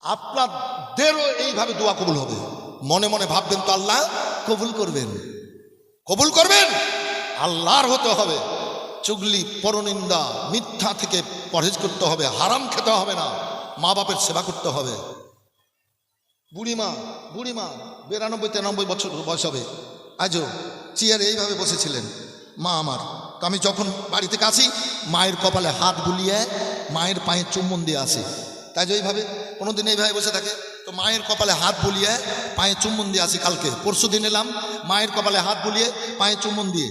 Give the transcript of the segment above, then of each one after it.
আপনাদেরও এইভাবে দোয়া কবুল হবে। মনে মনে ভাববেন তো, আল্লাহ কবুল করবেন। কবুল করবেন? আল্লাহর হতে হবে। চুগলি, পরনিন্দা, মিথ্যা থেকে পরহেজ করতে হবে। হারাম খেতে হবে না। মা বাপের সেবা করতে হবে। বুড়িমা বুড়িমা, বিরানব্বই, তিরানব্বই বছর বয়স হবে। আজও চেয়ারে এইভাবে বসেছিলেন। মা আমার, তো আমি যখন বাড়ি থেকে আসি, মায়ের কপালে হাত বুলিয়ে মায়ের পায়ে চুম্বন দিয়ে আসি। তাই যে এইভাবে কোনোদিন এইভাবে বসে থাকে, তো মায়ের কপালে হাত বুলিয়ে পায়ে চুম্বন দিয়ে আসি কালকে, পরশু দিন এলাম, মায়ের কপালে হাত বুলিয়ে পায়ে চুম্বন দিয়ে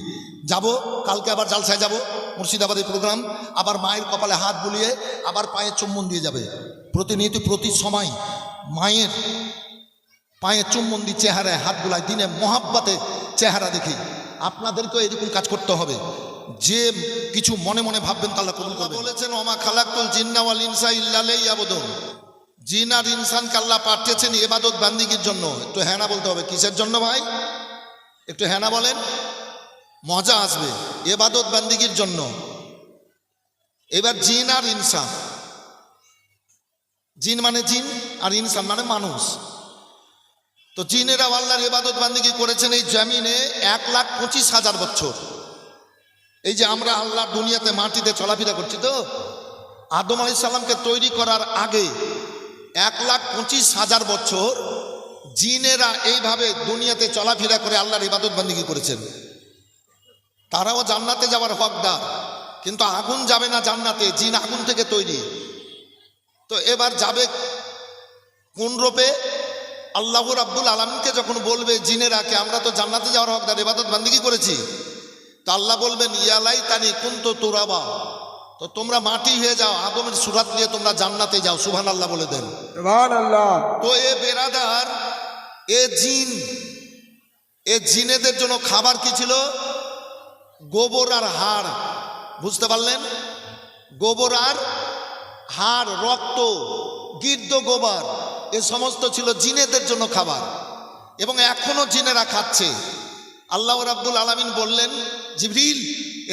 যাব, কালকে আবার জালসায় যাব, মুর্শিদাবাদের প্রোগ্রাম, আবার মায়ের কপালে হাত বুলিয়ে আবার পায়ে চুম্বন দিয়ে যাবে। প্রতিনিয়ত, প্রতি সময় মায়ের পায়ে চুম্বন দিয়ে চেহারায় হাত বুলায় দিনে মহাব্বাতে চেহারা দেখি। আপনাদেরকেও এরকম কাজ করতে হবে। যে কিছু মনে মনে ভাববেন, তাহলে বলেছেন ওমা খালাকুল জিন্নাওয়াল ইনসা ইল্লালেই আবদন জিন আর ইনসানকে আল্লাহ পাঠিয়েছেন এবাদত বান্দিগির জন্য। একটু হ্যানা বলতে হবে, কিসের জন্য ভাই? একটু হ্যানা বলেন। মজা আসবে এবাদত বান্দিগির জন্য। এবার জিন আর ইনসান। জিন মানে জিন আর ইনসান মানে মানুষ। তো জিনেরা আল্লাহর ইবাদত বান্দিগি করেছেন এই জমিনে এক লাখ পঁচিশ হাজার বছর। এই যে আমরা আল্লাহ দুনিয়াতে মাটিতে চলাফেরা করছি তো, আদম আলি সাল্লামকে তৈরি করার আগে এক লাখ পঁচিশ হাজার বছর জিনেরা এইভাবে দুনিয়াতে চলাফেরা করে আল্লাহর ইবাদত বান্দিগি করেছেন। তারাও জান্নাতে যাওয়ার হকদার, কিন্তু আগুন যাবে না জান্নাতে, জিন আগুন থেকে তৈরি। তো এবার যাবে কোন রূপে? আল্লাহ রাব্বুল আলমকে যখন বলবে জিনেরা কে আমরা তো জান্নাতে যাওয়ার হকদার, ইবাদত বান্দিগি করেছি। তো আল্লাহ বলবেন ইয়ালাই তানি কুন্ত তোরাবা। তো তোমরা মাটি হয়ে যাও আদমের সুরাত নিয়ে তোমরা জান্নাতে যাও সুহান আল্লাহ বলে দেন। আল্লাহ তো এ বেরাদার এ জিন এ জিনেদের জন্য খাবার কি ছিল? গোবর আর হাড়। বুঝতে পারলেন? গোবর আর হাড় রক্ত গির্দ গোবর এ সমস্ত ছিল জিনেদের জন্য খাবার। এবং এখনও জিনেরা খাচ্ছে। আল্লাহ রাব্দুল আলামিন বললেন জিবরিল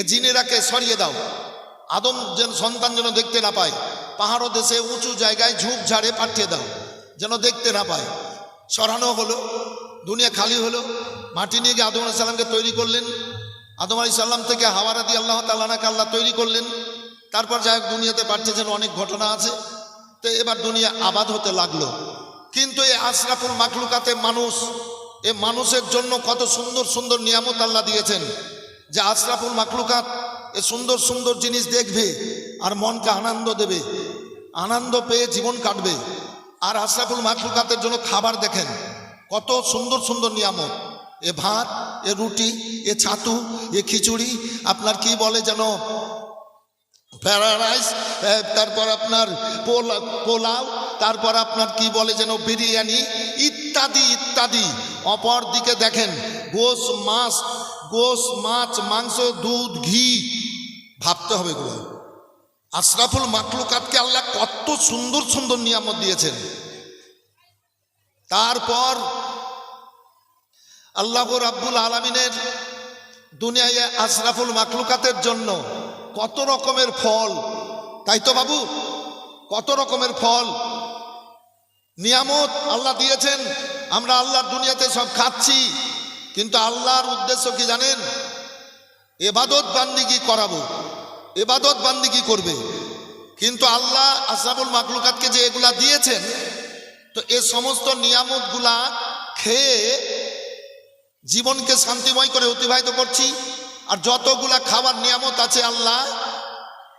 এ জিনেরাকে সরিয়ে দাও। আদম যেন সন্তান যেন দেখতে না পায় পাহাড় দেশে উঁচু জায়গায় ঝুপ ঝাড়ে পাঠিয়ে দাও, যেন দেখতে না পায়। সরানো হলো, দুনিয়া খালি হলো, মাটি নিয়ে গিয়ে আদম আলাইহিস সালামকে তৈরি করলেন। আদম আলি সাল্লাম থেকে হাওয়ারা দিয়ে আল্লাহ তাল্লাহকে আল্লাহ তৈরি করলেন। তারপর যাই দুনিয়াতে পাঠিয়েছেন অনেক ঘটনা আছে। তো এবার দুনিয়া আবাদ হতে লাগল। কিন্তু এই আশরাফুল মাকলুকাতে মানুষ, এ মানুষের জন্য কত সুন্দর সুন্দর নিয়ামত আল্লাহ দিয়েছেন যে আশরাফুল মাকলুকাত এ সুন্দর সুন্দর জিনিস দেখবে আর মনকে আনন্দ দেবে। আনন্দ পেয়ে জীবন কাটবে। আর আশরাফুল মাকলুকাতের জন্য খাবার দেখেন, কত সুন্দর সুন্দর নিয়ামত। এ ভাত, এ রুটি, এ ছাতু, এ খিচুড়ি, আপনার কি বলে যেন? ফ্রাইড রাইস তারপর আপনার পোলা, পোলাও, তারপর আপনার কি বলে যেন? বিরিয়ানি, ইত্যাদি ইত্যাদি। অপর দিকে দেখেন গোস মাছ গোস, মাছ, মাংস, দুধ, ঘি, ভাবতে হবে এগুলো। আশরাফুল মাকলুকাতকে আল্লাহ কত সুন্দর সুন্দর নিয়ামত দিয়েছেন। তারপর আল্লাহ রাব্বুল আলমিনের দুনিয়ায় আশরাফুল মাকলুকাতের জন্য কত রকমের ফল। তাই তো বাবু, কত রকমের ফল। নিয়ামত আল্লাহ দিয়েছেন, আমরা আল্লাহর দুনিয়াতে সব খাচ্ছি। কিন্তু আল্লাহর উদ্দেশ্য কি জানেন? এবাদত বান্দিগি করাবো? এবাদত বান্দিগি করবে? কিন্তু আল্লাহ আশরাফুল মাকলুকাতকে যে এগুলা দিয়েছেন, তো এ সমস্ত নিয়ামতগুলা খেয়ে জীবনকে শান্তিময় করে অতিবাহিত করছি। আর যতগুলা খাবার নিয়ামত আছে আল্লাহ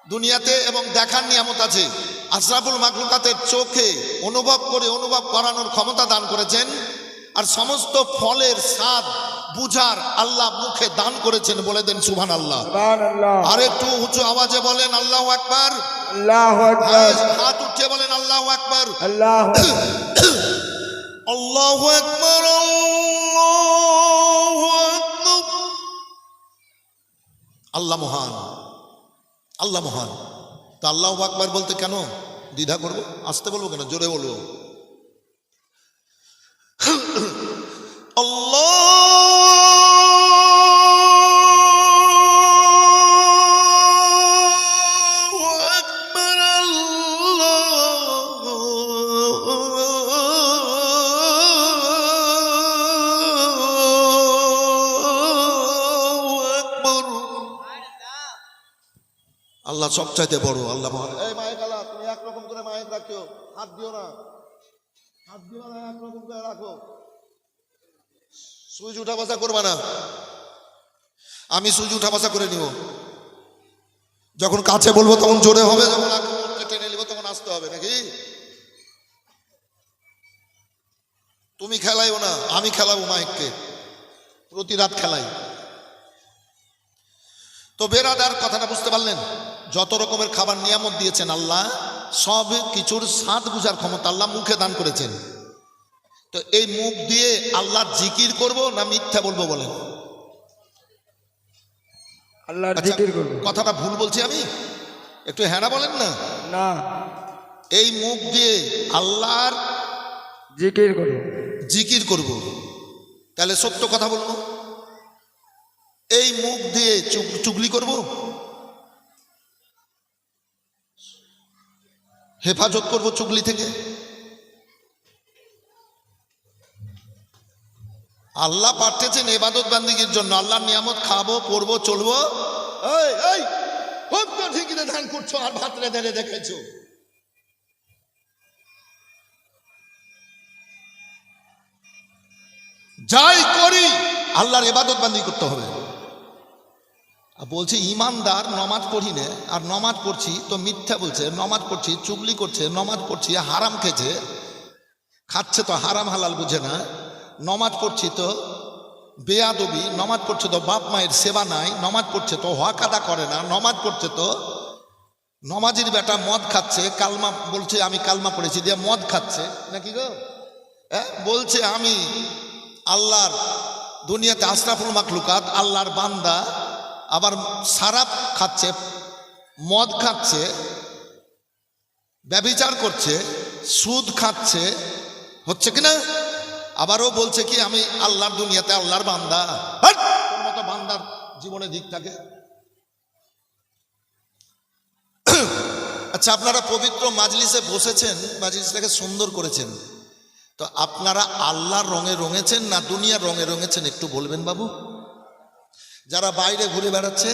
দুনিয়াতে এবং দেখার নিয়ামত আছে, আশরাফুল মাকলুকাতের চোখে অনুভব করে অনুভব করানোর ক্ষমতা দান করেছেন। আর সমস্ত ফলের স্বাদ বুঝার আল্লাহ মুখে দান করেছেন বলে দেন সুভান আল্লাহ আর একটু উঁচু আওয়াজে বলেন আল্লাহ আকবার। হাত উঠিয়ে বলেন আল্লাহ আকবার। আল্লাহু আল্লাহ আকবার আল্লাহু আল্লাহ মহান আল্লাহ মহান। তা আল্লাহ আকবার বলতে কেন দ্বিধা করব? আসতে বলব কেন? জোরে বলব। আল্লাহ সব চাইতে বড়, আল্লাহ এই মায়ের তুমি একরকম করে মায়ের রাখিও হাত দিও না। সুইচ না। আমি সুইচ উঠা বসা করে নিব। যখন কাছে বলব তখন জোরে হবে, যখন টেনে নিব, তখন আসতে হবে নাকি? তুমি খেলাইও না, আমি খেলাবো মাইককে। প্রতি রাত খেলাই। তো বেরাদার কথাটা বুঝতে পারলেন? যত রকমের খাবার নিয়ামত দিয়েছেন আল্লাহ সব কিছুর স্বাদ বুঝার ক্ষমতা আল্লাহ মুখে দান করেছেন। তো এই মুখ দিয়ে আল্লাহর জিকির করব না মিথ্যা বলব বলেন? আল্লাহর আচ্ছা, জিকির করব। কথাটা ভুল বলছি আমি? একটু হ্যাঁ বলেন না? না। এই মুখ দিয়ে আল্লাহর জিকির করব। জিকির করব। তাহলে সত্য কথা বলব? এই মুখ দিয়ে চুগ- চুগলি করব? হেফাজত করব চুগলি থেকে। আল্লাহ পাঠিয়েছেন এবাদত বান্দিগির জন্য। আল্লাহর নিয়ামত খাব, পরবো, চলবো। এই তো ধান করছ আর ভাত রেঁধে দেখেছ যাই করি, আল্লাহর এবাদত বান্দি করতে হবে। বলছে, ইমানদার নমাজ পড়ি নে আর নমাজ পড়ছি তো মিথ্যা বলছে, নমাজ পড়ছি, চুগলি করছে, নমাজ পড়ছি, হারাম খেছে খাচ্ছে তো হারাম হালাল বুঝে না, নমাজ পড়ছি তো বেয়াদবি, নমাজ পড়ছে তো বাপ মায়ের সেবা নাই, নমাজ পড়ছে তো হক আদা করে না, নমাজ পড়ছে তো নমাজির বেটা মদ খাচ্ছে, কালমা বলছে, আমি কালমা পড়েছি দিয়ে মদ খাচ্ছে। নাকি গো? হ্যাঁ বলছে, আমি আল্লাহর দুনিয়াতে আশরাফুল মাকলুকাত আল্লাহর বান্দা আবার সারাপ খাচ্ছে, মদ খাচ্ছে, ব্যভিচার করছে, সুদ খাচ্ছে, হচ্ছে কি না আবারও বলছে কি, আমি আল্লাহর দুনিয়াতে আল্লাহর বান্দা। মতো বান্দার জীবনে দিক থাকে। আচ্ছা আপনারা পবিত্র মাজলিসে বসেছেন, মাজলিসটাকে সুন্দর করেছেন। তো আপনারা আল্লাহর রঙে রঙেছেন না দুনিয়ার রঙে রঙেছেন, একটু বলবেন বাবু? যারা বাইরে ঘুরে বেড়াচ্ছে,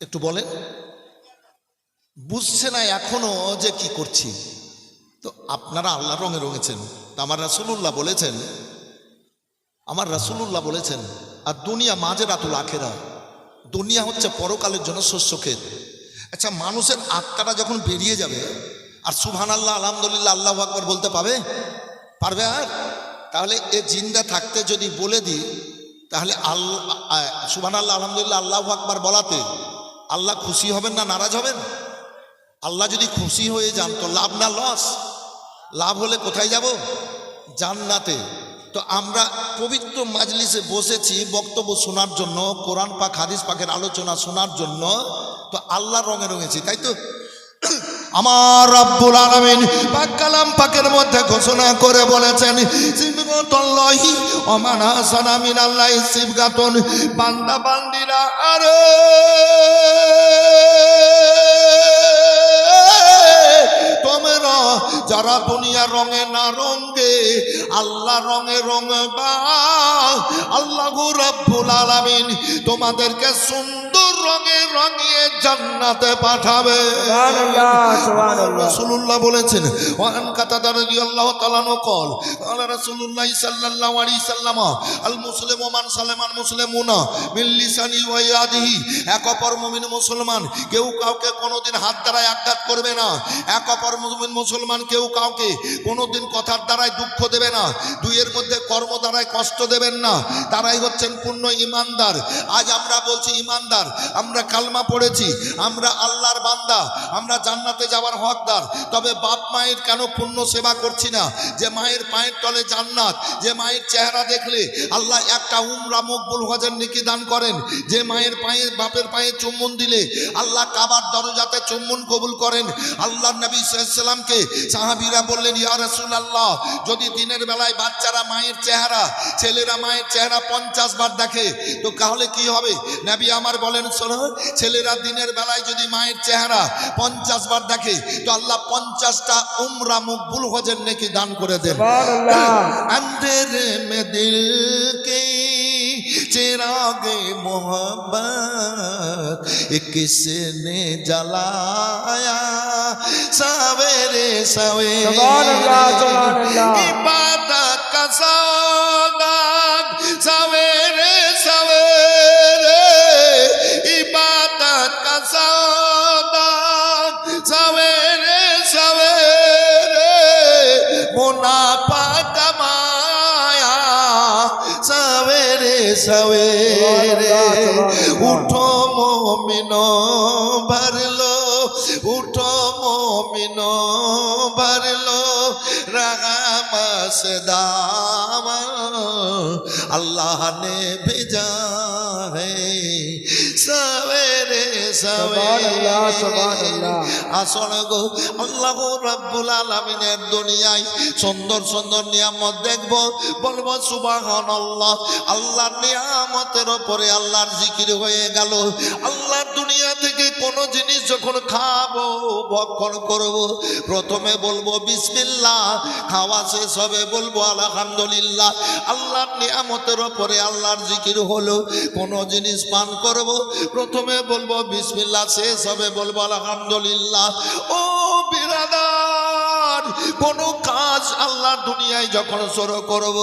একটু বলেন। বুঝছে না এখনও যে কি করছি। তো আপনারা আল্লাহ রঙে রঙেছেন। তা আমার রাসুলুল্লাহ বলেছেন, আমার রাসুলুল্লাহ বলেছেন, আর দুনিয়া মাঝে রাতুল আখেরা। দুনিয়া হচ্ছে পরকালের জন্য শস্য ক্ষেত। আচ্ছা মানুষের আত্মাটা যখন বেরিয়ে যাবে, আর সুবহান আল্লাহ আলহামদুলিল্লাহ, আল্লাহ আকবর বলতে পাবে? পারবে আর? তাহলে এ জিন্দা থাকতে যদি বলে দিই তাহলে আল্লাহ সুবহান আল্লাহ আলহামদুলিল্লাহ, আল্লাহ আকবর বলাতে আল্লাহ খুশি হবেন না নারাজ হবেন? আল্লাহ যদি খুশি হয়ে যান তো লাভ না লস লাভ হলে কোথায় যাব? জান্নাতে। তো আমরা পবিত্র মাজলিসে বসেছি বক্তব্য শোনার জন্য, কোরআন পাক, হাদিস পাকের আলোচনা শোনার জন্য, তো আল্লাহর রঙে রঙেছি, তাই তো? আমার রব্বুল আলামিন পাক কালাম পাকের মধ্যে ঘোষণা করে বলেছেন সিবগাতুল্লাহি ওমান হাসানা মিনাল্লাহি সিবগাতুন। বান্দা, বান্দিরা, আরে! যারা দুনিয়া রঙে না রঙে আল্লাহ রঙে রঙ বা আল্লাহ রব্বুল আলামিন তোমাদেরকে সুন্দর রঙে রঙিয়ে জান্নাতে পাঠাবে। রসুল্লাহ বলেছেন ওয়ান কাতাদা রাদিয়াল্লাহু তাআলা নকল আলা রাসূলুল্লাহ সাল্লাল্লাহু আলাইহি সাল্লাম আল মুসলিম ওমান সালেমান মুসলিমুনা মিন লিসানি ওয়া এক অপর মুমিন মুসলমান কেউ কাউকে কোনোদিন হাত দ্বারা আঘাত করবে না। এক অপর মুমিন মুসলমান কেউ কাউকে কোনোদিন কথার দ্বারাই দুঃখ দেবে না, দুইয়ের মধ্যে কর্ম দ্বারাই কষ্ট দেবেন না। তারাই হচ্ছেন পূর্ণ ইমানদার। আজ আমরা বলছি ইমানদার, আমরা কালমা পড়েছি, আমরা আল্লাহর বান্দা, আমরা জান্নাতে যাওয়ার হকদার। তবে বাপ মায়ের কেন পূর্ণ সেবা করছি না? যে মায়ের পায়ের তলে জান্নাত, যে মায়ের চেহারা দেখলে আল্লাহ একটা উমরা মকবুল হজের নেকি দান করেন। যে মায়ের পায়ে, বাপের পায়ে চুম্বন দিলে আল্লাহ কাবার দরজাতে চুম্বন কবুল করেন। আল্লাহ নবী সাল্লামকে সাহাবিরা বললেন ইয়া রাসূলুল্লাহ যদি দিনের বেলায় বাচ্চারা মায়ের চেহারা ছেলেরা মায়ের চেহারা পঞ্চাশ বার দেখে তো তাহলে কি হবে নবী আমার বলেন শোনো ছেলেরা দিনের বেলায় যদি মায়ের চেহারা পঞ্চাশ বার দেখে তো আল্লাহ পঞ্চাশটা উমরা মকবুল হজের নেকি দান করে দেন সুবহানাল্লাহ अंधेरे में दिल की चिरागे मोहब्बत ये किसने जलाया सवेरे सवेरे सुभान अल्लाह, सुभान अल्लाह। इबादत का सौदाग सवेरे सवेरे इबादत का सौदाग सवेरे सवेरे मुनाफा कमाया सवेरे सवेरे उठो मोमिनो से दावा अल्लाह ने भेजा है सवेरे সুন্দর বলব আল্লাহর আল্লাহর জিকির হয়ে গেল। আল্লাহর দুনিয়া থেকে কোন জিনিস যখন খাব, ভক্ষণ করব, প্রথমে বলব বিসমিল্লাহ, খাওয়া শেষ হবে, বলব আলহামদুলিল্লাহ। আল্লাহর নিয়ামতের ওপরে আল্লাহর জিকির হলো, কোন জিনিস পান করব, প্রথমে বলব বিসমিল্লাহ, শেষ হবে, বলব আলহামদুলিল্লাহ। ও বিরাদার, কোন কাজ আল্লাহর দুনিয়ায় যখন শুরু করব,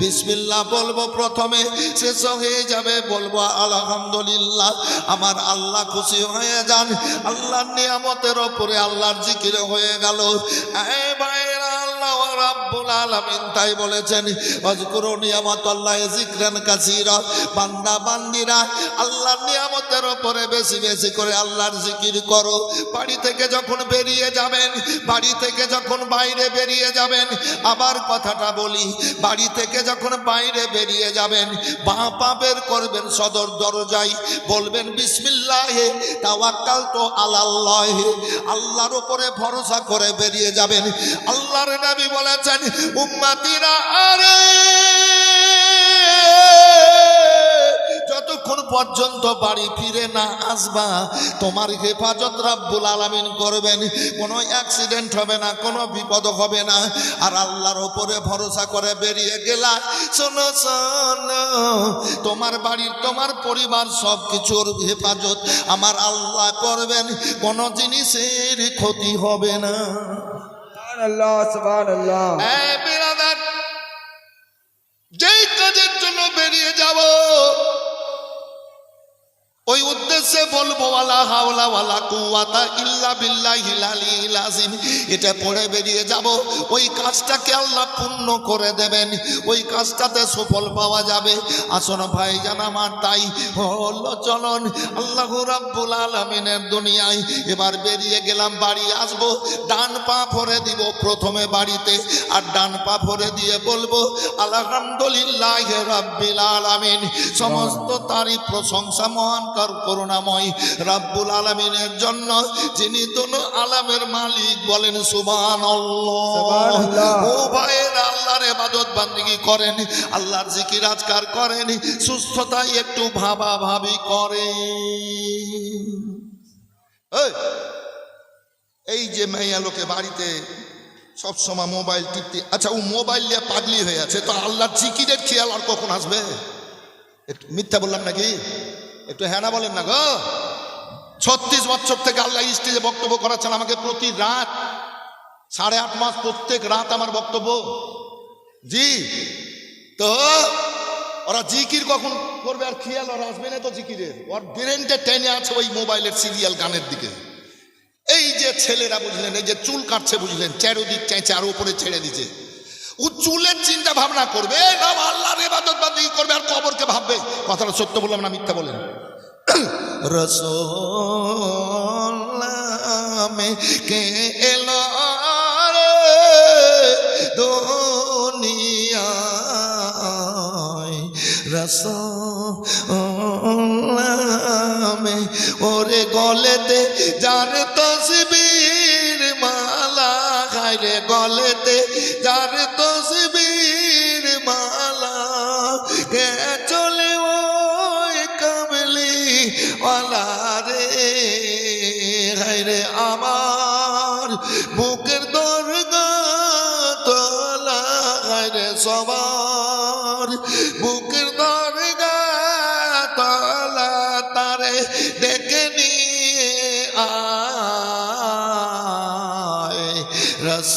বিসমিল্লাহ বলব প্রথমে, শেষ হয়ে যাবে, বলব আলহামদুলিল্লাহ। আমার আল্লাহ খুশি হয়ে যান, আল্লাহর নিয়ামতের ওপরে আল্লাহর জিকির হয়ে গেল। আল্লাহ আলামিন তাই বলেছেন অজকুরু নিয়ামত আল্লাহ আল্লাহর নিয়ামতের ওপরে বেশি বেশি করে আল্লাহর জিকির করো। বাড়ি থেকে যখন বেরিয়ে যাবেন, বাড়ি থেকে যখন বাইরে বেরিয়ে যাবেন, আবার কথাটা বলি, বাড়ি থেকে যখন বাইরে বেরিয়ে যাবেন, বাঁ পা বের করবেন সদর দরজায়, বলবেন, বিসমিল্লাহে, তাওয়াক্কাল তো আল্লাহ আল্লাহর উপরে ভরসা করে বেরিয়ে যাবেন। আল্লাহর নবী বলেছেন উম্মাতিরা, আরে! যতক্ষণ পর্যন্ত বাড়ি ফিরে না আসবা, তোমার হেফাজত রাব্বুল আলামিন করবেন। কোনো অ্যাক্সিডেন্ট হবে না, কোনো বিপদ হবে না। আর আল্লাহর ওপরে ভরসা করে বেরিয়ে গেলা। শোনো শোনো, তোমার বাড়ির, তোমার পরিবার সব কিছুর হেফাজত। আমার আল্লাহ করবেন, কোনো জিনিসের ক্ষতি হবে না। সুবহান আল্লাহ সুবহান আল্লাহ এই বিরাদার, যেই কাজের জন্য বেরিয়ে যাব ওই উদ্দেশ্যে বলব, ওয়ালা হাওলা ওয়ালা কুওয়াতা ইল্লা বিল্লাহিল আলিয়্যিল আযীম। এটা পড়ে বেরিয়ে যাব। ওই কাজটাকে আল্লাহ পূর্ণ করে দেবেন। ওই কাজটাতে সফল পাওয়া যাবে। আসন ভাই জান আমার তাই হলো চলন। আল্লাহ রাব্বুল আলামিনের দুনিয়ায় এবার বেরিয়ে গেলাম, বাড়ি আসব। ডান পা ভরে দিব প্রথমে বাড়িতে, আর ডান পা ভরে দিয়ে বলব, আলহামদুলিল্লাহ রাব্বিল আলামিন। সমস্ত তারই প্রশংসা মহান কার করুণাময় রাব্বুল আলামিনের জন্য যিনি দোনো আলামের মালিক বলেন। ও ভাইয়ের আল্লাহর ইবাদত বান্দিগি করেন? আল্লাহর জিকির আজকার করেন সুস্থতায় একটু ভাবা ভাবি করেন এই, যে মেয়া লোকে বাড়িতে সব সময় মোবাইল টিপতে আচ্ছা ও মোবাইল নিয়ে পাগলি হয়ে আছে তো আল্লাহর জিকিরের খেয়াল আর কখন আসবে? একটু মিথ্যা বললাম নাকি? একটু হ্যাঁ না বলেন না গো। ছত্রিশ বছর থেকে আল্লাহ স্টেজে বক্তব্য করাচ্ছেন আমাকে প্রতি রাত, সাড়ে আট মাস প্রত্যেক রাত আমার বক্তব্য। জি? তো ওরা জিকির কখন করবে আর খেয়াল ওরা আসবে না তো জিকিরের। ওর ব্রেনটা টেনে আছে ওই মোবাইলের সিরিয়াল গানের দিকে। এই যে ছেলেরা বুঝলেন, এই যে চুল কাটছে বুঝলেন, চারোদিক চাইছে আর উপরে ছেড়ে দিছে। ও চুলের চিন্তা ভাবনা করবে, না আল্লাহর ইবাদত বান্দি করবে আর কবরকে ভাববে। কথাটা সত্য বললাম না মিথ্যা বলেন? রসোলামে কে এলো দুনিয়ায় রসোলামে ওরে গলেতে যার আমার বুকের দরগা তলা তারে ডেকে নিয়ে আয়। রস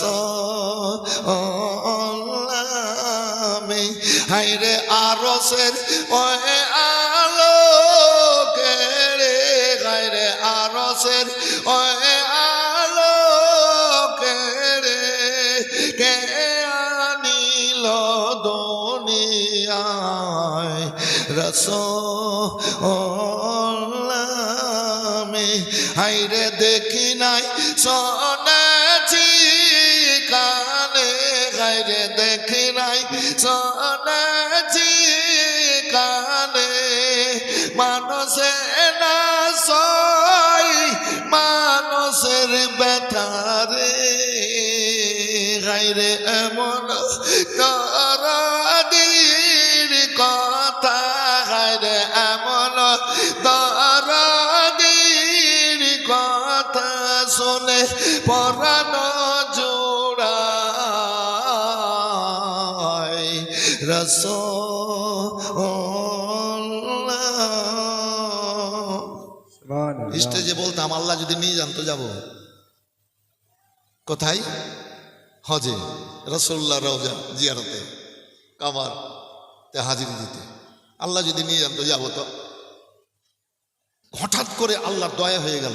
হাইরে আরসের ওয়ে আমি হাইরে দেখি নাই, শোনাছি কানে। হাইরে দেখি নাই, শোনাছি কানে। মানুষে না সই, মানুষের ব্যথারে গাইরে এমন স্টেজে বলতাম, আল্লাহ যদি নিয়ে যান তো যাব। কোথায়? হজে রসল্লা রওজা জিয়ারতে, কাবার তে হাজিরি দিতে। আল্লাহ যদি নিয়ে যান তো যাব তো। হঠাৎ করে আল্লাহ দয়া হয়ে গেল।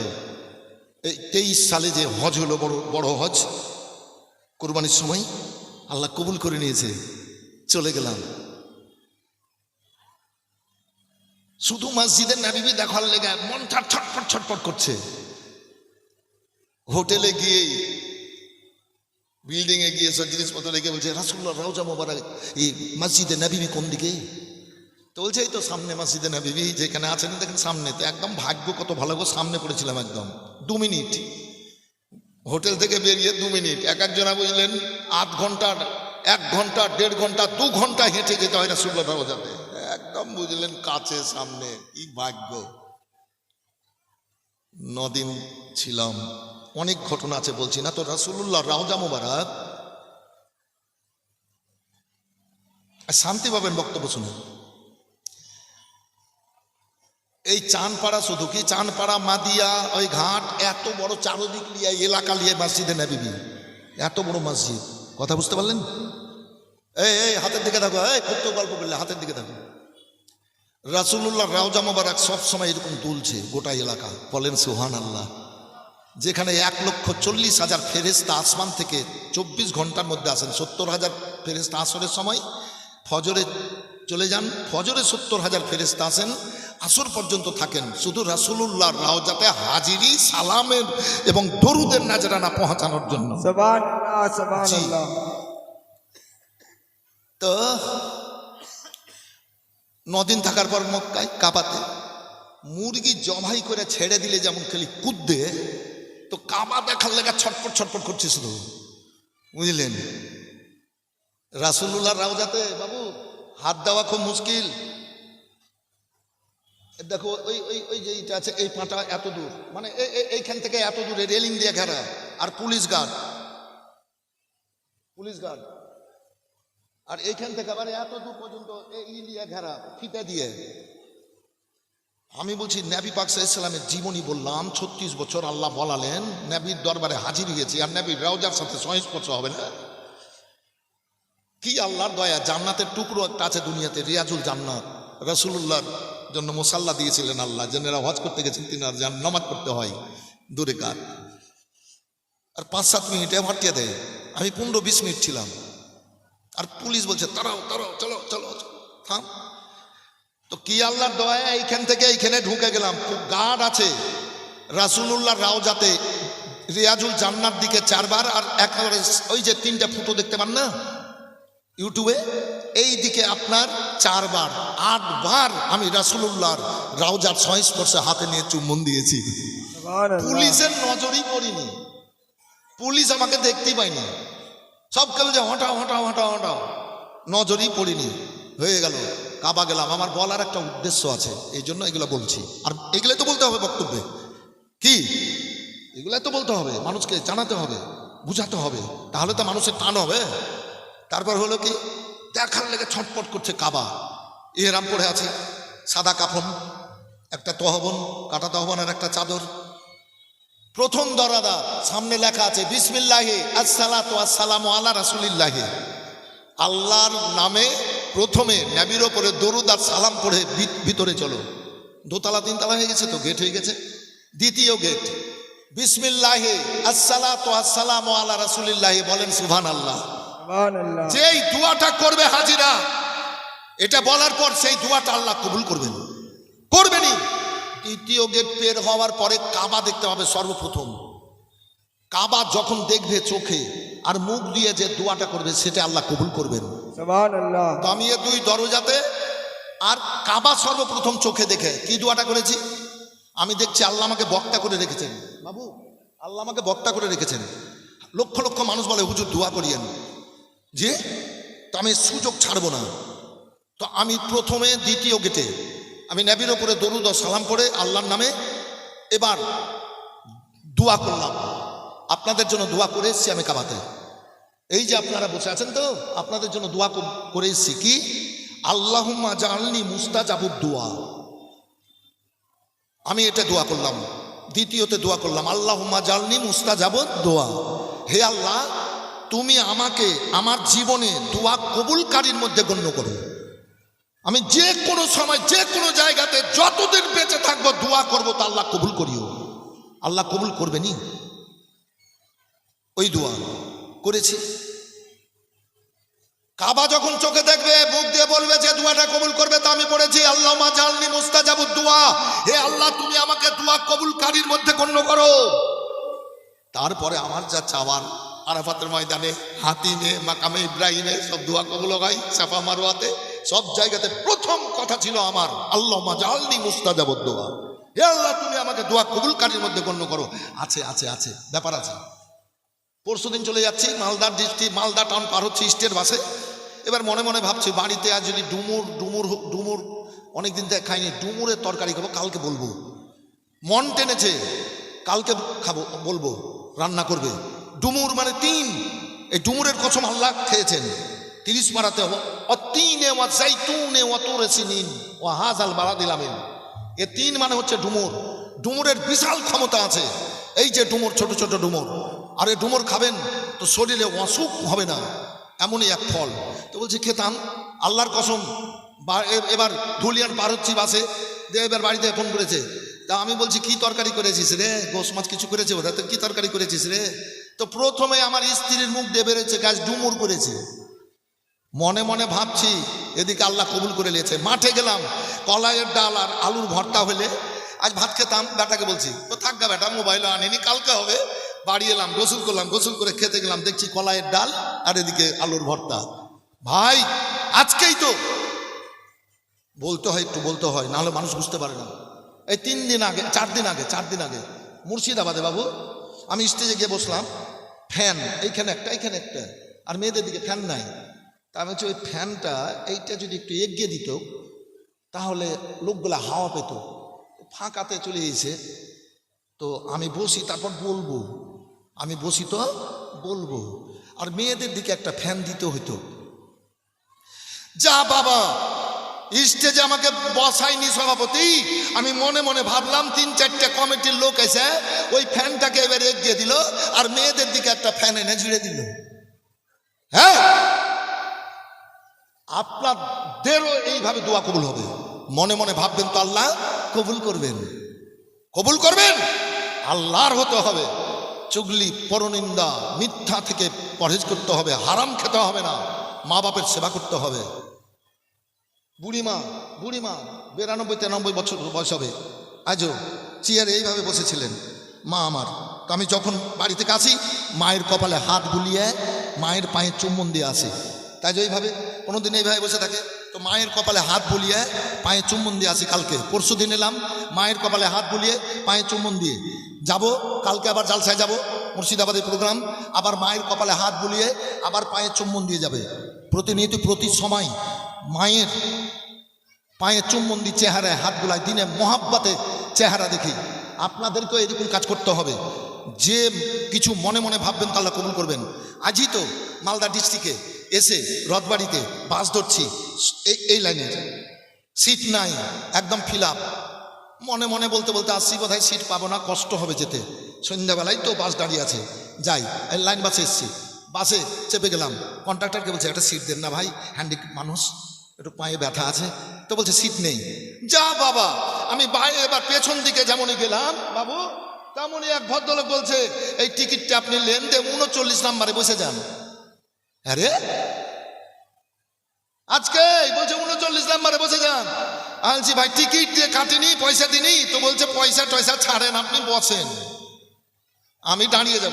এই তেইশ সালে যে হজ হলো, বড় বড় হজ, কোরবানির সময় আল্লাহ কবুল করে নিয়েছে। চলে গেলাম। শুধু মসজিদের নাবিবি দেখার লেগে মনটা ছটফট ছটফট করছে। হোটেলে গিয়েই বিল্ডিং এ গিয়ে সব জিনিসপত্র রেখে বলছে রাসুল্লাহ রাউজা মোবারক, এই মসজিদে নাবিবি কোন দিকে? তো বলছে, এই তো সামনে মসজিদে নাবিবি, যেখানে আছেন দেখেন সামনে। তো একদম ভাগ্য কত ভালো গো, সামনে পড়েছিলাম একদম, দু মিনিট। হোটেল থেকে বেরিয়ে দু মিনিট, এক একজনা বুঝলেন, আধ ঘণ্টা এক ঘণ্টা, দেড় ঘণ্টা, দু ঘণ্টা হেঁটে যেতে হয় রাসুল্লাহ রাউজাতে একদম বুঝলেন কাছে সামনে, কি ভাগ্য। নদিন ছিলাম, অনেক ঘটনা আছে বলছি না, তো রাসুল্লাহ রাউজা মোবারক। শান্তি পাবেন বক্তব্য শুনে। এই চানপাড়া শুধু কি? চানপাড়া, মাদিয়া, ওই ঘাট, এত বড় চারদিক লিয়ে এলাকা লিয়ে মসজিদে নেবিবি এত বড় মসজিদ। কথা বুঝতে পারলেন? এই এই হাতের দিকে থাকো এই কত গল্প করলে হাতের দিকে থাকো রাসুল্লাহ রাউজা মোবারক সবসময় এরকম দুলছে গোটা এলাকা বলেন সুহান আল্লাহ যেখানে এক লক্ষ চল্লিশ হাজার ফেরেস্তা আসমান থেকে চব্বিশ ঘণ্টার মধ্যে আসেন সত্তর হাজার ফেরেস্তা আসরের সময়। ফজরে চলে যান ফজরে সত্তর হাজার ফেরেস্তা আসেন আসর পর্যন্ত থাকেন। শুধু রাসুলুল্লাহ রাওজাতে হাজিরি সালামের এবং দরুদের নাজরানা পৌঁছানোর জন্য। তো নদিন থাকার পর মক্কায় কাবাতে মুরগি জবাই করে ছেড়ে দিলে যেমন খালি কুদ্দে, তো কাবা দেখার লেগা ছটপট ছটপট করছে শুধু। বুঝলেন? রাসুল্লাহ রাওজাতে, বাবু, হাত দেওয়া খুব মুশকিল। দেখো, ওই ওই ওই যে এইটা আছে, এই পাটা এত দূর। মানে এই- এই- এইখান থেকে এত দূরে রেলিং দিয়ে ঘেরা। আর পুলিশ গার্ড। Police guard. আর এইখান থেকে আবার এত দূর পর্যন্ত এই ই ঘেরা ফিতে দিয়ে। আমি বলছি, নাবি পাকসা ইসলামের জীবনী বললাম, ছত্রিশ বছর আল্লাহ বলালেন, নাবির দরবারে হাজির হয়েছি, আর নাবির রাউজার সাথে সংস্পর্শ হবে না? কি আল্লাহর দয়া, জান্নাতের টুকরো একটা আছে দুনিয়াতে, রিয়াজুল জান্নাত। রসুল্লাহর জন্য মোসাল্লা দিয়েছিলেন আল্লাহ যেনারা হজ করতে গেছেন, তিনার যান নামাজ পড়তে হয়, দূরে কার। আর পাঁচ সাত মিনিটে ভাটিয়ে দেয় আমি পনেরো বিশ মিনিট ছিলাম। আর পুলিশ বলছে তারাও তারাও চলো চলো থাম। তো কি আল্লাহর দয়া এইখান থেকে এইখানে ঢুকে গেলাম। গার্ড আছে। রাসুলুল্লাহ রাও যাতে রিয়াজুল জান্নার দিকে চারবার আর একেবারে ওই যে তিনটা ফুটো দেখতে পান না? ইউটিউবে এই দিকে আপনার চারবার আটবার আমি রাসুলুল্লাহর রাউজার সংস্পর্শে হাতে নিয়ে চুম্বন দিয়েছি। পুলিশের নজরই পড়িনি। পুলিশ আমাকে দেখতেই পাইনি সব কেউ যে হটাও হটাও হটাও হটাও। নজরই পড়িনি, হয়ে গেল। কাবা গেলাম। আমার বলার একটা উদ্দেশ্য আছে, এই জন্য এগুলো বলছি। আর এগুলোই তো বলতে হবে বক্তব্যে। কি? এগুলাই তো বলতে হবে, মানুষকে জানাতে হবে, বুঝাতে হবে। তাহলে তো মানুষের টান হবে। তারপর হলো কি, দেখার লেগে ছটপট করছে কাবা। এরাম পড়ে আছে, সাদা কাফন, একটা তহবন, কাটা তহবনের একটা চাদর। প্রথম দরাদা সামনে লেখা আছে বিসমিল্লাহে আসসালাত আসসালাম আল্লাহ রাসুলিল্লাহে। আল্লাহর নামে প্রথমে নাবির ওপরে দরুদ আর সালাম পড়ে ভিতরে চলো। দোতলা তিনতলা হয়ে গেছে তো গেট হয়ে গেছে। দ্বিতীয় গেট বিসমিল্লাহে আসসালাত আসসালাম আল্লাহ রাসুলিল্লাহে বলেন সুভান আল্লাহ যেই দুয়াটা করবে হাজিরা এটা বলার পর সেই দুয়াটা আল্লাহ কবুল করবেন। করবেনই। তৃতীয় গেট পের হওয়ার পরে কাবা দেখতে পাবে সর্বপ্রথম। কাবা যখন দেখবে চোখে আর মুখ দিয়ে যে দোয়াটা করবে সেটা আল্লাহ কবুল করবেন। তো দুই দরজাতে আর কাবা সর্বপ্রথম চোখে দেখে কি দোয়াটা করেছি? আমি দেখছি আল্লাহ আমাকে বক্তা করে রেখেছেন। বাবু আল্লাহ আমাকে বক্তা করে রেখেছেন। লক্ষ লক্ষ মানুষ বলে হুজুর দোয়া করিয়েন যে তো আমি সুযোগ ছাড়বো না। তো আমি প্রথমে দ্বিতীয় গেটে আমি নেবির ওপরে দরুদ ও সালাম করে আল্লাহর নামে এবার দোয়া করলাম। আপনাদের জন্য দোয়া করে এসছি আমি কাবাতে। এই যে আপনারা বসে আছেন তো, আপনাদের জন্য দোয়া কর- এসছি কি? আল্লাহুম্মা জাননি মুস্তাজাবুদ দোয়া। আমি এটা দোয়া করলাম। দ্বিতীয়তে দোয়া করলাম, আল্লাহুম্মা জালনি মুস্তাজাবুদ দোয়া। হে আল্লাহ, তুমি আমাকে আমার জীবনে দোয়া কবুলকারীর মধ্যে গণ্য করো। আমি যে কোনো সময়, যে কোনো জায়গাতে যতদিন বেঁচে থাকব, দোয়া করব তা আল্লাহ কবুল করিও। আল্লাহ কবুল করবেনি? ওই দোয়া করেছি। কাবা যখন চোখে দেখবে, মুখ দিয়ে বলবে যে দোয়াটা কবুল করবে, তা আমি পড়েছি আল্লাহ মা জালনি মুস্তাজাবুদ দোয়া। হে আল্লাহ, তুমি আমাকে দোয়া কবুলকারীর মধ্যে গণ্য করো। তারপরে আমার যা চাওয়ার, আরাফাতের ময়দানে হাতিমে, মাকামে ইব্রাহিমে সব দোয়া কবুল হয়, সাফা মারোয়াতে সব জায়গাতে প্রথম কথা ছিল আমার আল্লাহ মা জালনি মুস্তাজাবুদ দোয়া হে আল্লাহ, তুমি আমাকে দোয়া কবুলকারীর মধ্যে গণ্য করো। আছে আছে আছে, ব্যাপার আছে। পরশু দিন চলে যাচ্ছি, মালদার ডিস্ট্রিক্ট মালদা টাউন পার হচ্ছে স্টেট বাসে। এবার মনে মনে ভাবছি, বাড়িতে আর যদি ডুমুর ডুমুর ডুমুর অনেক দিন থেকে খাইনি ডুমুরের তরকারি খাব, কালকে বলব। মন টেনেছে, কালকে খাব, বলব, রান্না করবে। ডুমুর মানে তিন। এই ডুমুরের কসম আল্লাহ খেয়েছেন। তিরিশ পাড়াতে ও তিনে ও জাইতুনে ও তোরেছি নিন ও হাজাল বাড়া দিলামেন এ তিন মানে হচ্ছে ডুমুর। ডুমুরের বিশাল ক্ষমতা আছে। এই যে ডুমুর, ছোট ছোট ডুমুর। আর এই ডুমুর খাবেন তো শরীরে অসুখ হবে না। এমনই এক ফল। তো বলছি, খেতাম, আল্লাহর কসম এবার ধুলিয়ান পার হচ্ছি বাসে দিয়ে এবার বাড়িতে ফোন করেছে। তা আমি বলছি, কি তরকারি করেছিস রে? গোস মাছ কিছু করেছে ওরা তো কি তরকারি করেছিস রে? তো প্রথমে আমার স্ত্রীর মুখ দিয়ে বেরোচ্ছে, গাছ ডুমুর করেছে। মনে মনে ভাবছি, এদিকে আল্লাহ কবুল করে নিয়েছে। মাঠে গেলাম, কলাইয়ের ডাল আর আলুর ভর্তা হলে আজ ভাত খেতাম, বেটাকে বলছি, তো থাকগা বেটা মোবাইলও আনিনি, কালকে হবে। বাড়ি এলাম, গোসল করলাম, গোসল করে খেতে গেলাম, দেখছি কলাইয়ের ডাল আর এদিকে আলুর ভর্তা। ভাই, আজকেই তো। বলতে হয়, একটু বলতে হয়, নাহলে মানুষ বুঝতে পারে না। এই তিন দিন আগে, চার দিন আগে, চার দিন আগে, মুর্শিদাবাদে বাবু, আমি স্টেজে গিয়ে বসলাম ফ্যান এইখানে একটা এইখানে একটা, আর মেয়েদের দিকে ফ্যান নাই। আমি হচ্ছে ওই ফ্যানটা এইটা যদি একটু এগিয়ে দিত, তাহলে লোকগুলা হাওয়া পেত। ফাঁকাতে চলে এসে তো আমি বসি তারপর বলব। আমি বসি তো বলব। আর মেয়েদের দিকে একটা ফ্যান দিতে হতো যা বাবা, স্টেজে আমাকে বসায়নি সভাপতি। আমি মনে মনে ভাবলাম, তিন চারটে কমিটির লোক এসে ওই ফ্যানটাকে এবার এগিয়ে দিল আর মেয়েদের দিকে একটা ফ্যান এনে ঝুড়ে দিল। হ্যাঁ? আপনাদেরও এইভাবে দোয়া কবুল হবে। মনে মনে ভাববেন তো, আল্লাহ কবুল করবেন। কবুল করবেন? আল্লাহর হতে হবে। চুগলি, পরনিন্দা, মিথ্যা থেকে পরহেজ করতে হবে। হারাম খেতে হবে না। মা বাপের সেবা করতে হবে। বুড়িমা বুড়িমা, বিরানব্বই, তিরানব্বই বছর বয়স হবে। আজও চেয়ারে এইভাবে বসেছিলেন। মা আমার, তো আমি যখন বাড়ি থেকে আসি, মায়ের কপালে হাত বুলিয়ে মায়ের পায়ে চুম্বন দিয়ে আসি। তাই যে এইভাবে কোনোদিন এইভাবে বসে থাকে। তো মায়ের কপালে হাত বুলিয়ে, পায়ে চুম্বন দিয়ে আসি কালকে। পরশু দিন এলাম, মায়ের কপালে হাত বুলিয়ে, পায়ে চুম্বন দিয়ে। যাব, কালকে আবার জালসায় যাব, মুর্শিদাবাদের প্রোগ্রাম। আবার মায়ের কপালে হাত বুলিয়ে, আবার পায়ে চুম্বন দিয়ে যাবে। প্রতিনিয়ত, প্রতি সময় মায়ের পায়ে চুম্বন দিয়ে চেহারায় হাত বুলায় দিনে মহাব্বাতে চেহারা দেখি। আপনাদেরকেও এরকম কাজ করতে হবে। যে কিছু মনে মনে ভাববেন, তাহলে কবুল করবেন। আজই তো মালদা ডিস্ট্রিক্টে এসে রথবাড়িতে বাস ধরছি। এই এই লাইনে। সিট নাই, একদম ফিল মনে মনে বলতে বলতে আসছি, বোধহয় সিট পাবো না, কষ্ট হবে যেতে। সন্ধ্যাবেলায় তো বাস দাঁড়িয়ে আছে। যাই লাইন বাসে এসছি। বাসে চেপে গেলাম। কন্ট্রাক্টরকে বলছে, একটা সিট দেন না ভাই, হ্যান্ডিক মানুষ, একটু পায়ে ব্যথা আছে। তো বলছে, সিট নেই। যা বাবা, আমি বাইরে এবার পেছন দিকে যেমনই গেলাম, বাবু, তেমনই এক ভদ্রলোক বলছে, এই টিকিটটা আপনি লেন দিয়ে উনচল্লিশ নাম্বারে বসে যান। আরে? আজকে? বলছে উনচল্লিশ নাম্বারে বসে যান। আনছি ভাই, টিকিট দিয়ে কাটিনি, পয়সা দিনি তো বলছে, পয়সা টয়সা ছাড়েন, আপনি বসেন। আমি দাঁড়িয়ে যাব।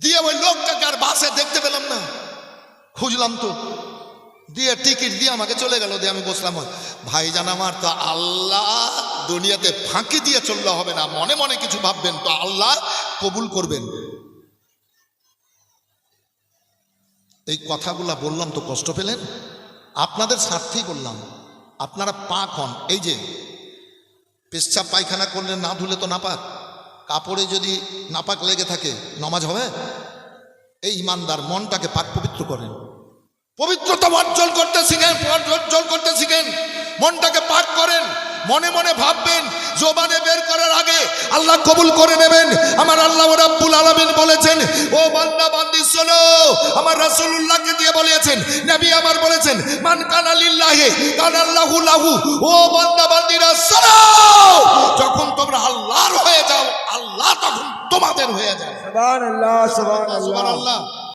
দিয়ে ওই লোকটাকে আর বাসে দেখতে পেলাম না। খুঁজলাম তো। দিয়ে টিকিট দিয়ে আমাকে চলে গেল, দিয়ে আমি বসলাম। ভাইজান আমার তো আল্লাহ দুনিয়াতে ফাঁকি দিয়ে চললে হবে না। মনে মনে কিছু ভাববেন তো আল্লাহ কবুল করবেন। এই কথাগুলা বললাম তো কষ্ট পেলেন? আপনাদের স্বার্থেই বললাম। আপনারা পাক হন। এই যে, পেশাব পায়খানা করলে না ধুলে তো নাপাক। কাপড়ে যদি নাপাক লেগে থাকে, নমাজ হবে? এই ইমানদার মনটাকে পাক পবিত্র করেন। পবিত্রতা অর্জন করতে শিখেন, অর্জন করতে শিখেন। মনটাকে পাক করেন। মনে মনে ভাববেন জোবানে বের করার আগে আল্লাহ কবুল করে নেবেন। আমার আল্লাহ রাব্বুল আলামিন বলেছেন ও বান্দা বান্দি শোনো আমার রাসূলুল্লাহকে দিয়ে বলেছেন নবী আমার বলেছেন মান কানা লিল্লাহি কানাল্লাহু লাহু ও বান্দা বান্দিরা শোনো যখন তোমরা আল্লাহর হয়ে যাও আল্লাহ তখন তোমাদের হয়ে যায়। সুবহান আল্লাহ আল্লাহ সুবহানাল্লাহ।